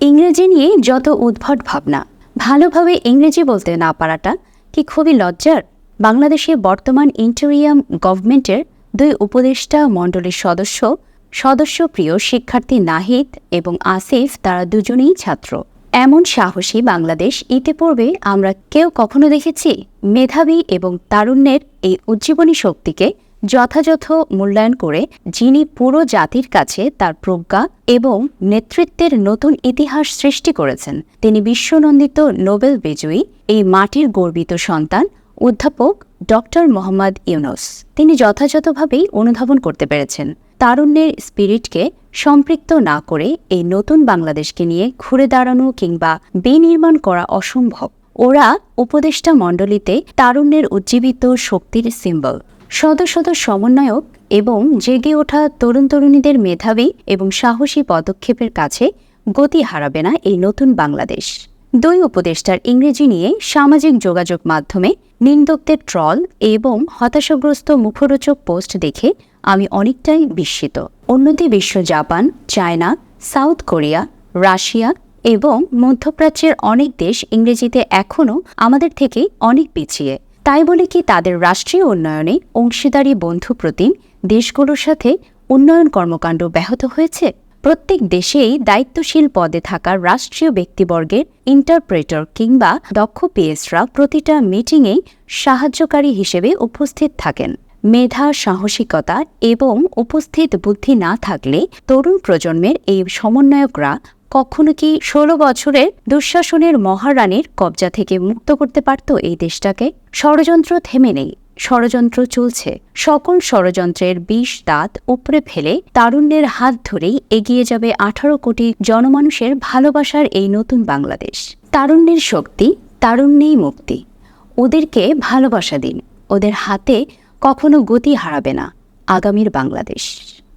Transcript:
ইংরেজি নিয়ে যত উদ্ভট ভাবনা, ভালোভাবে ইংরেজি বলতে না পারাটা কি খুবই লজ্জার? বাংলাদেশে বর্তমান ইন্টেরিয়াম গভর্নমেন্টের দুই উপদেষ্টা মণ্ডলীর সদস্য, সদস্যপ্রিয় শিক্ষার্থী নাহিদ এবং আসিফ তারা দুজনেই ছাত্র। এমন সাহসী বাংলাদেশ ইতিপূর্বে আমরা কেউ কখনো দেখেছি। মেধাবী এবং তারুণ্যের এই উজ্জীবনী শক্তিকে যথাযথ মূল্যায়ন করে যিনি পুরো জাতির কাছে তার প্রজ্ঞা এবং নেতৃত্বের নতুন ইতিহাস সৃষ্টি করেছেন। তিনি বিশ্বনন্দিত নোবেল বিজয়ী, এই মাটির গর্বিত সন্তান, অধ্যাপক ডক্টর মোহাম্মদ ইউনুস। তিনি যথাযথভাবেই অনুধাবন করতে পেরেছেন। তারুণ্যের স্পিরিটকে সম্পৃক্ত না করে এই নতুন বাংলাদেশকে নিয়ে ঘুরে দাঁড়ানো কিংবা বিনির্মাণ করা অসম্ভব। ওরা উপদেষ্টা মণ্ডলীতে তারুণ্যের উজ্জীবিত শক্তির সিম্বল শত শত সমন্বয়ক এবং জেগে ওঠা তরুণ তরুণীদের মেধাবী এবং সাহসী পদক্ষেপের কাছে গতি হারাবে না এই নতুন বাংলাদেশ। দুই উপদেষ্টার ইংরেজি নিয়ে সামাজিক যোগাযোগ মাধ্যমে নিন্দকদের ট্রল এবং হতাশাগ্রস্ত মুখরোচক পোস্ট দেখে আমি অনেকটাই বিস্মিত। অন্যদি বিশ্ব Japan, China, South Korea, Russia এবং মধ্যপ্রাচ্যের অনেক দেশ ইংরেজিতে এখনও আমাদের থেকে অনেক পিছিয়ে। তাই বলে কি তাদের রাষ্ট্রীয় উন্নয়নে অংশীদারি বন্ধু প্রতিম দেশগুলোর সাথে উন্নয়ন কর্মকাণ্ড ব্যাহত হয়েছে? প্রত্যেক দেশেই দায়িত্বশীল পদে থাকা রাষ্ট্রীয় ব্যক্তিবর্গের ইন্টারপ্রেটর কিংবা দক্ষ পিএসরা প্রতিটা মিটিংয়েই সাহায্যকারী হিসেবে উপস্থিত থাকেন। মেধা, সাহসিকতা এবং উপস্থিত বুদ্ধি না থাকলে তরুণ প্রজন্মের এই সমন্বয়করা কখনো কি ষোলো বছরের দুঃশাসনের মহারানীর কবজা থেকে মুক্ত করতে পারত এই দেশটাকে? ষড়যন্ত্র থেমে নেই, ষড়যন্ত্র চলছে। সকল ষড়যন্ত্রের বিষ দাঁত উপড়ে ফেলে তারুণ্যের হাত ধরেই এগিয়ে যাবে আঠারো কোটি জনমানুষের ভালোবাসার এই নতুন বাংলাদেশ। তারুণ্যের শক্তি, তারুণ্যেই মুক্তি। ওদেরকে ভালোবাসা দিন, ওদের হাতে কখনো গতি হারাবে না আগামীর বাংলাদেশ।